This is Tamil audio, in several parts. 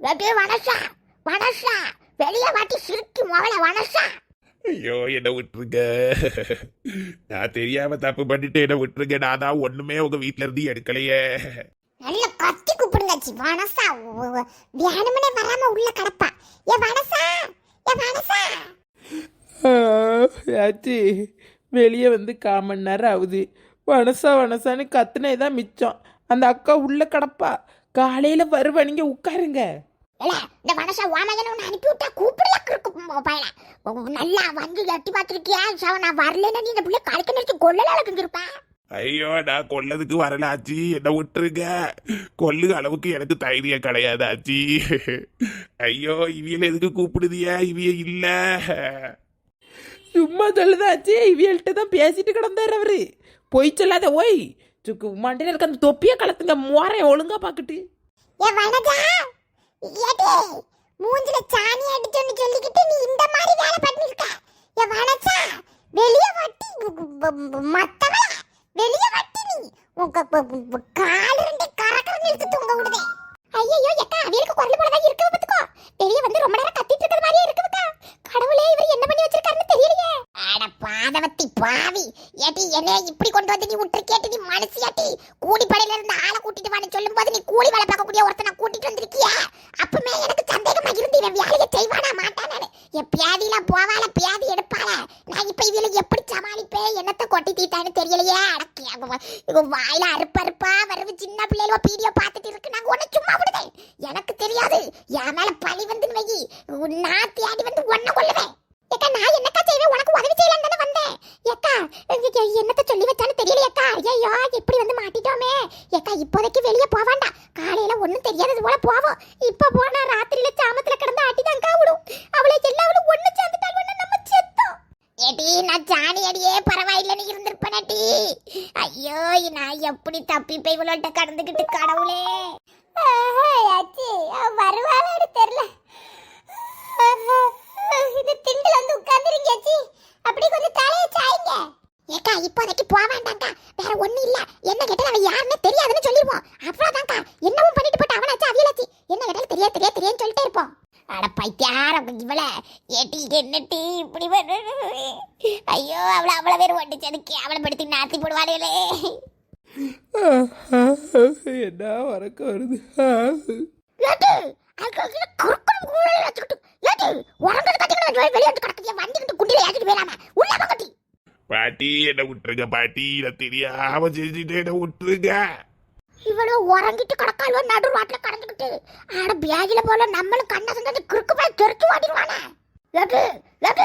ஏடி வனசா வனசா. வெளியே வாட்டி சிரிக்கி முதல்ல வனசா. ஐயோ என்ன விட்டுருங்க நான் தெரியாம தப்பு பண்ணிட்டு என்ன விட்டுருங்க நான் தான் ஒண்ணுமே உங்க வீட்ல இருந்து எடுக்கலையே. நல்ல கத்தி கூப்பிடுங்க வனசா. வேணுமனே வராம உள்ள கிடப்பா. ஏ வனசா ஏ வனசா. ஆச்சு வெளியே வந்து கால் மணி நேரம் ஆகுது. வனசா வனசான்னு கத்துனே தான் மிச்சம். அந்த அக்கா உள்ள கிடப்பா. காலையில வருவா நீங்க உட்காருங்க. இல்ல இந்த வனசா வாமகன் உன்னை அனுப்பி விட்டா கூப்பிடல பையன. நல்லா வந்து எட்டி பார்த்துருக்கியா? சவ நான் வரலன்னு நீ இந்த பிள்ளை கலக்க நிறுத்தி கொள்ளல அழகுங்கிருப்பா ஐயோ நான் கொல்லதுக்கு வரல ஆச்சி என்ன விட்டுருங்க. கொல்லுக அளவுக்கு எனக்கு தைரியம் கிடையாது ஆச்சி. ஐயோ இவியல எதுக்கு கூப்பிடுதியா? இவிய இல்ல. சும்மா சொல்லுதாச்சு இவியல்கிட்ட தான் பேசிட்டு கிடந்தாரு அவரு. பொய் சொல்லாத ஓய். சுக்கு மண்டையில இருக்க அந்த தொப்பியை கலத்துங்க மோரை ஒழுங்கா பாக்கட்டு ஏ வனஜா ஏடி மூஞ்சில சாணி அடிச்சோன்னு சொல்லிக்கிட்டு நீ இந்த மாதிரி வேலை பண்ணிருக்க. என் வனஜா வெளிய வட்டி மத்தவள வெளிய வட்டி நீ. உங்க ஏட்டி என்னைய இப்படி கொண்டு வந்து நீ விட்டு கேட்டு நீ மனசியாட்டி கூலிப்படையில இருந்து ஆளை கூட்டிட்டு வான்னு சொல்லும் போது நீ கூலி வேலை பார்க்கக்கூடிய ஒருத்தனை கூட்டிட்டு வந்திருக்கிய? அப்பமே எனக்கு சந்தேகமா இருந்து இவன் வேலையை செய்வானா மாட்டானு என் பியாதியில போவால பியாதி எடுப்பால நான் இப்ப இதுல எப்படி சமாளிப்பேன்? என்னத்த கொட்டி தீட்டான்னு தெரியலையே? அடக்கி வாயில அறுப்பறுப்பா அறுப்பா சின்ன பிள்ளைகளோ பீடியோ பார்த்துட்டு இருக்கு. நாங்க உன்னை சும்மா விடுதேன் எனக்கு தெரியாது என் மேல பழி வந்து வை நான் தேடி வந்து உன்னை கொல்லுவேன் ஏக்கா நான் என்னக்கா செய்வேன் உனக்கு உதவி செய்யலாம் தானே வந்தேன் ஏக்கா இங்க என்னத்த சொல்லி வச்சான்னு தெரியல ஏக்கா ஐயோ இப்படி வந்து மாட்டிட்டோமே ஏக்கா இப்போதைக்கு வெளியே போவாண்டா காலையில ஒண்ணும் தெரியாதது போல போவோம் இப்ப போனா ராத்திரியில சாமத்துல கிடந்து ஆட்டிதான்க்கா விடும் அவளை எல்லாவளும் ஒண்ணு சேர்ந்துட்டாள் நம்ம செத்தோம் ஏடி நான் பரவாயில்லன்னு அடியே ஐயோ நான் எப்படி தப்பி போய் இவளோட்ட கடந்துகிட்டு கடவுளே? வருவாளு தெரியல. இது திண்டுல வந்து உட்கார்ந்துருங்கச்சி அப்படி கொஞ்சம் தலைய சாய்ங்க. ஏக்கா இப்போதைக்கு போக வேண்டாம்க்கா. வேற ஒண்ணும் இல்ல. என்ன கேட்டாலும் அவன் யாருன்னு தெரியாதுன்னு சொல்லிடுவோம் தான்க்கா என்னவும் பண்ணிட்டு போட்டு அவனாச்சு அவியலாச்சு என்ன கேட்டாலும் தெரியாது தெரியாது தெரியாதுன்னு சொல்லிட்டே இருப்போம் அட பைத்தியார இவள ஏட்டி என்னட்டி இப்படி ஐயோ அவளை அவ்வளோ பேர் ஒட்டிச்சதுக்கு அவளை படுத்தி நாத்தி போடுவாளே என்ன வரக்க வருது? பாட்டி என்ன விட்டுருங்க பாட்டி. நான் தெரியாம செஞ்சுட்டு என்ன விட்டுருங்க. இவ்வளவு உறங்கிட்டு கிடக்கால்வோ நடு ரோட்டில் கடந்துக்கிட்டு. ஆட பேகில போல நம்மளும் கண்ணை சந்தது குறுக்கு போய் தெரிச்சு ஓடிடுவானே எது எது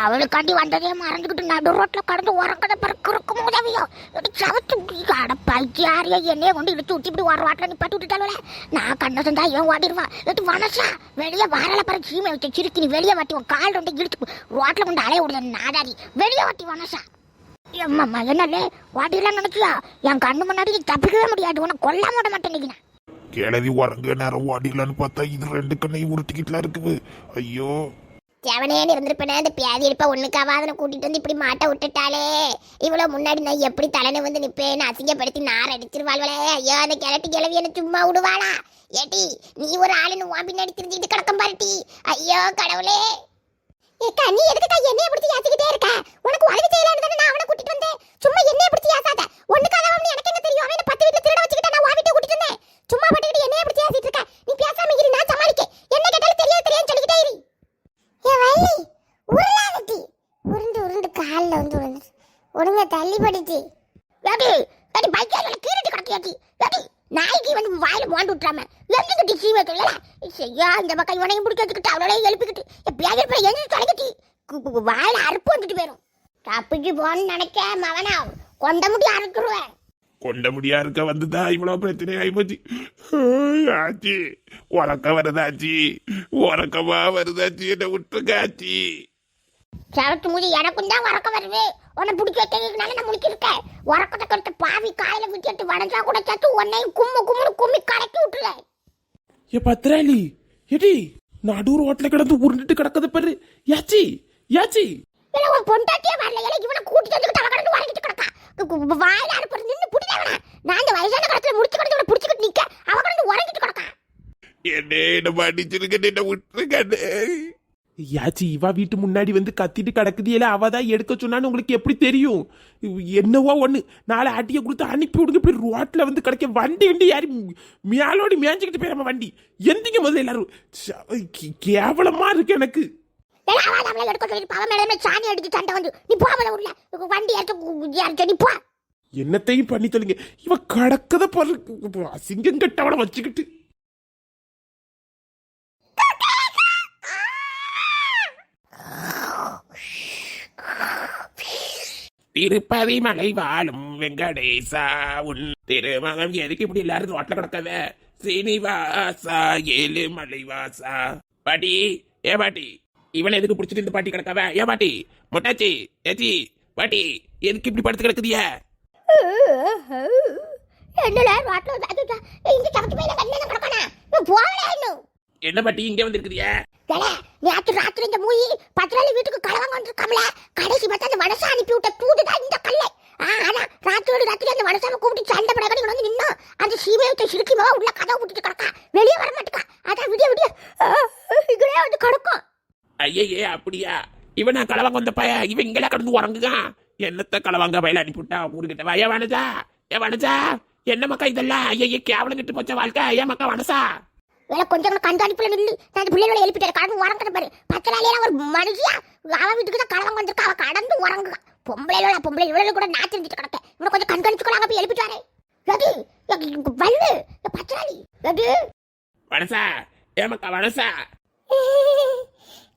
அவளுக்காண்டி வந்ததே மறந்துக்கிட்டு நடு ரோட்டில் கடந்து உறங்கத பிற குறுக்கும் உதவியோ இது சவத்து அட பைத்தியாரிய என்னைய கொண்டு இழுத்து ஊற்றி இப்படி ஒரு நீ பட்டு விட்டுட்டாலே நான் கண்ணை சந்தா இவன் ஓடிடுவான் இது மனசா வெளியே வரல பிற சீமை வச்சு சிரிக்கி நீ வெளியே வாட்டி உன் கால் ரெண்டு இழுத்து ரோட்டில் கொண்டு அலைய விடுதேன் நாடாரி வெளியே வாட்டி வனசா எம்மா என்னலே வாட்டிலாம் நினைச்சியா? என் கண்ணு முன்னாடி தப்பிக்கவே முடியாது. உனக்கு கொல்லாம விட மாட்டேன் கிளவி உறங்க நேரம் ஓடிடலான்னு பார்த்தா இது ரெண்டு கண்ணையும் உருட்டிக்கிட்டுலாம் இருக்குது. ஐயோ. செவனேன்னு இருந்திருப்பேனே அந்த பியாதி இருப்ப ஒண்ணுக்காவாதன கூட்டிட்டு வந்து இப்படி மாட்ட விட்டுட்டாளே. இவ்வளவு முன்னாடி நான் எப்படி தலைனை வந்து நிப்பேன்னு அசிங்கப்படுத்தி நார் அடிச்சிருவாள்வளே. ஐயோ அந்த கிழட்டு கிழவி என்ன சும்மா விடுவாளா? ஏட்டி நீ ஒரு ஆளுன்னு பின்னாடி தெரிஞ்சுட்டு கிடக்கும் பாருட்டி ஐயோ கடவுளே. ஏக்கா நீ எதுக்குக்கா என்னைய பிடிச்சி யாசிக்கிட்டே இருக்க? உனக்கு உதவி செய்யலான்னு தானே நான் அவனை கூட்டிட்டு வந்தேன். சும்மா என்னைய பிடிச்சி யாசாத. ஒண்ணுக்காக அவன் எனக்கு என்ன தெரியும்? அவன் பத்து வீட்டுல திருட வச்சுக்கிட்டு நான் வாவிட்டு கூட்டிட்டு வந்தேன். சும்மா பட்டுக்கிட்டு என்னைய பிடிச்சி யாசிட்டு இருக்க? நீ பேசாம இரு நான் சமாளிக்க. என்ன கேட்டாலும் தெரியாது தெரியாது சொல்லிக்கிட்டே இரு. ஏ வள்ளி உருளாதட்டி உருண்டு உருண்டு காலில் வந்து உருண்டு ஒழுங்கா தள்ளி படிச்சு ஏடி ஏடி பைக்கால கீறிட்டு கிடக்கியாட்டி ஏடி நாய்க்கு வந்து வாயில மோண்டு விட்டுறாம எங்கிட்டு சீ வைக்கல ஐயா இந்த பக்கம் இவனையும் பிடிக்க வச்சுக்கிட்டு அவளோட எழுப்பிக்கிட்டு எப்படியாவது இப்போ எங்க தொலைக்கிட்டு வாயில அறுப்பு வந்துட்டு போயிடும் தப்பிச்சு போன்னு நினைக்க மவனா. கொண்ட முடி அறுக்குருவேன் கொண்ட முடியா இருக்க வந்துதான் இவ்வளவு பிரச்சனை ஆயிப்போச்சு ஆச்சி. உறக்க வருதாச்சி. உறக்கமா வருதாச்சி. என்ன விட்டுருங்க ஆச்சி சரத்து முடி எனக்கும் தான் உறக்கம் வருது. உன்னை பிடிக்க வைக்கிறதுனால நான் முடிச்சிருக்கேன். உறக்கத்தை கருத்து பாவி காயில விட்டுட்டு வடஞ்சா கூட சேர்த்து உன்னையும் கும்மு கும்முன்னு கும்மி கலக்கி விட்டுல ஏ பத்திராளி ஏடி நடு ரோட்ல கிடந்து உருண்டுட்டு கிடக்குது பாரு. யாச்சி யாச்சி இல்ல உன் பொண்டாட்டியே வரல. இல்ல இவனை கூட்டிட்டு வந்து கடந்து உறங்கிட்டு கிடக்கா. கு- கு- வாயில அறுப்பு நின்று புடிதவனா நான் இந்த வயசான காலத்துல முடிச்சு கிடந்து இவனை புடிச்சுக்கிட்டு நிக்க. அவ கடந்து உறங்கிட்டு கிடக்கா. என்ன என்ன மன்னிச்சிருக்கண்ணே என்ன விட்டுருக்கண்ணே யாச்சி இவா வீட்டு முன்னாடி வந்து கத்திட்டு கிடக்குதியல அவ தான் எடுக்க சொன்னான்னு உங்களுக்கு எப்படி தெரியும்? என்னவோ ஒண்ணு. நாளை அடியை கொடுத்து அனுப்பி விடுங்க இப்படி ரோட்ல வந்து கிடைக்க வண்டி வண்டி யாரு மேலோடி மேய்ஞ்சிக்கிட்டு போயிடாம வண்டி. எந்திங்க முதல்ல எல்லாரும். ச- கே- கேவலமா இருக்கு எனக்கு. அவள என்னத்தையும் பண்ணி தொலைங்க. இவ கடக்கத பாரு அசிங்கம் கட்டவளை வச்சுக்கிட்டு. திருப்பதி மலை வாழும் வெங்கடேசா. உன் திருமகம் எதுக்கு இப்படி எல்லாரும் ரோட்ல கிடக்கத? சீனிவாசா ஏழு மலைவாசா. பாட்டி ஏ பாட்டி இவனை எதுக்கு பிடிச்சிட்டு இந்த பாட்டி கிடக்காவ ஏ பாட்டி முட்டாச்சி ஏச்சி பாட்டி எதுக்கு இப்படி படுத்து கிடக்குதிய என்னடா ரோட்ல இந்த சமத்து மேல வெண்ணெய் கிடக்கணும் போகல இன்னும் என்ன பாட்டி இங்க வந்திருக்குதிய ஏலே நேற்று ராத்திரி இந்த மூயி பத்திராளி வீட்டுக்கு கலவங்க வந்திருக்காமல கடைசி பார்த்து அந்த மனசை அனுப்பி விட்ட தூதுதான் இந்த கல்லை. ஆ, ஆனா ராத்திரோட ராத்திரி அந்த மனசாம கூப்பிட்டு சண்டை படகடி வந்து நின்னோம் அந்த சீமையத்தை சிரிக்குமா உள்ள கதை விட்டுட்டு கிடக்கா. வெளியே வர மாட்டேக்கா. அதான் விடிய விடிய. ஆ, இங்கனே வந்து கிடக்கும். ஐயே அப்படியா? இவனா வந்த பைய இவன் இங்கெல்லாம் கடந்து உறங்குதான் என்னத்த களவாங்க பயில அனுப்பிவிட்டா ஊருக்கிட்ட வய வனஜா? ஏ வனஜா? என்ன மக்கா இதெல்லாம்? ஐயே கேவலம் கிட்டு போச்ச வாழ்க்கை. ஏன் மக்கா வனசா? வேலை கொஞ்சம் கூட கண்காணிப்புல நின்று நான் அந்த பிள்ளைகளை எழுப்பிட்டு கடந்து உறங்குற பாரு. பத்திராளியா ஒரு மனுஷியா? அவ வீட்டுக்கு தான் கலவங்க வந்திருக்கா. அவ கடந்து உறங்குக பொம்பளை பொம்பளை இவளை கூட நாச்சு இருந்துட்டு கிடக்க இவனை கொஞ்சம் கண்காணிச்சுக்கலாங்க போய் எழுப்பிட்டு வரேன். எது எங்க வல்லு இந்த பத்திராளி எது வனசா ஏ மக்கா வனசா.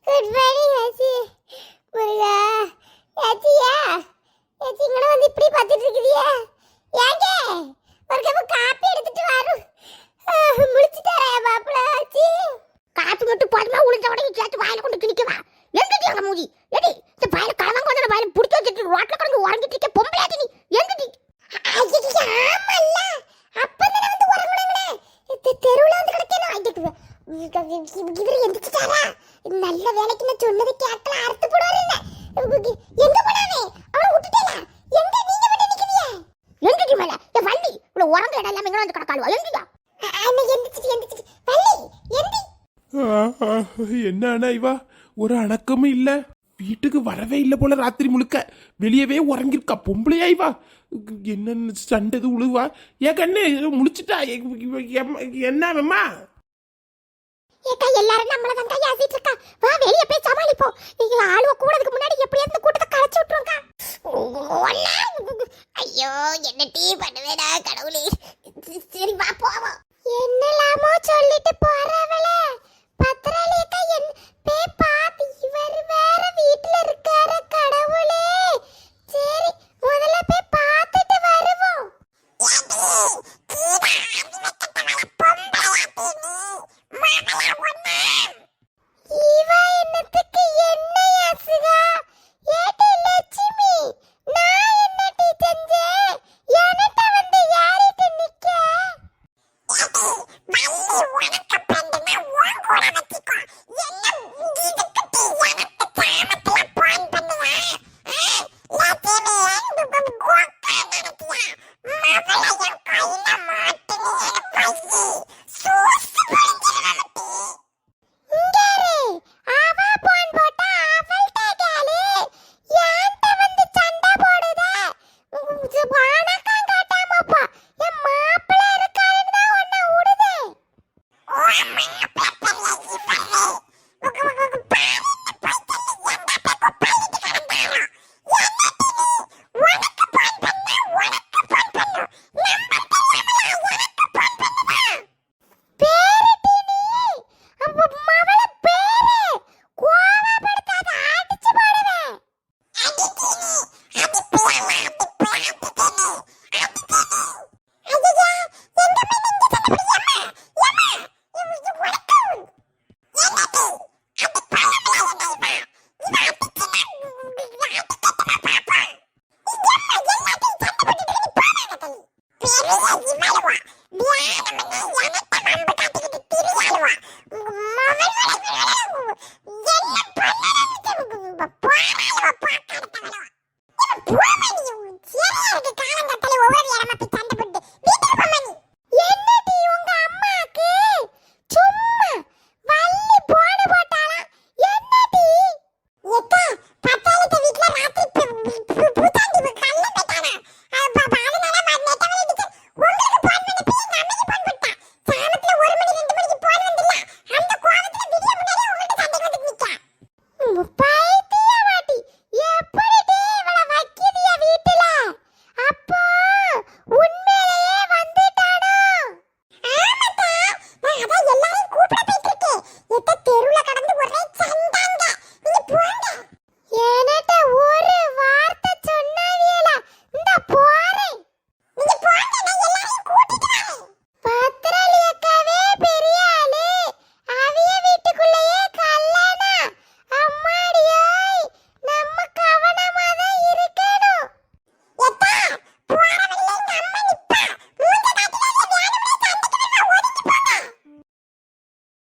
குட் மார்னிங் ஆச்சி. முருகா ஆச்சியா. ஆச்சி இங்கட வந்து இப்படி பார்த்துட்டு இருக்குதியா ஏங்க ஒரு கப் காப்பி எடுத்துட்டு வரும் முடிச்சிட்டாரா மாப்பிள ஆச்சி காத்து மட்டும் போதுமா உளுந்த உடனே சேர்த்து வாயில கொண்டு திணிக்கவா எங்கடி அங்க மூதி எடி இந்த வாயில கலவாங்க வந்து வாயில புடிச்சு வச்சுட்டு ரோட்ல கடந்து உறங்கிட்டு இருக்க பொம்பளையாடி நீ. எங்கடி ஆமல்ல. அப்பதான் வந்து உறங்குனங்களே. தெருவுல வந்து கிடக்கணும் இவர் எந்திரிச்சிட்டாரா? நல்ல வேலைக்கு நான் சொன்னதை கேட்கல அறுத்து போடுவாரு எங்க போனாவே அவனை விட்டுட்டேனா? எங்க நீங்க மட்டும் நிக்கிறீங்க எங்கடி மேல. என் வண்டி இவ்வளவு உறங்க இடம் இல்லாம எங்க வந்து கிடக்காளுவா? எங்கடா அன்னைக்கு எந்திரிச்சிட்டு எந்திரிச்சிட்டு. என்ன அண்ணா இவா? ஒரு அணக்கமும் இல்ல. வீட்டுக்கு வரவே இல்லை போல ராத்திரி முழுக்க. வெளியவே உறங்கிருக்கா. பொம்பளையா இவா? என்ன சண்டது உழுவா. ஏன் கண்ணு முழிச்சிட்டா. என்ன அம்மா? ஏக்கா எல்லாரும் நம்மள தான் இருக்கா? வா வெளிய போய் சமாளிப்போம் நீங்க ஆளுவ கூடதுக்கு முன்னாடி எப்படியாவது இந்த கூட்டத்தை கலைச்சு விட்டுருங்க ஐயோ என்ன டீ பண்ணுவேடா கடவுளே.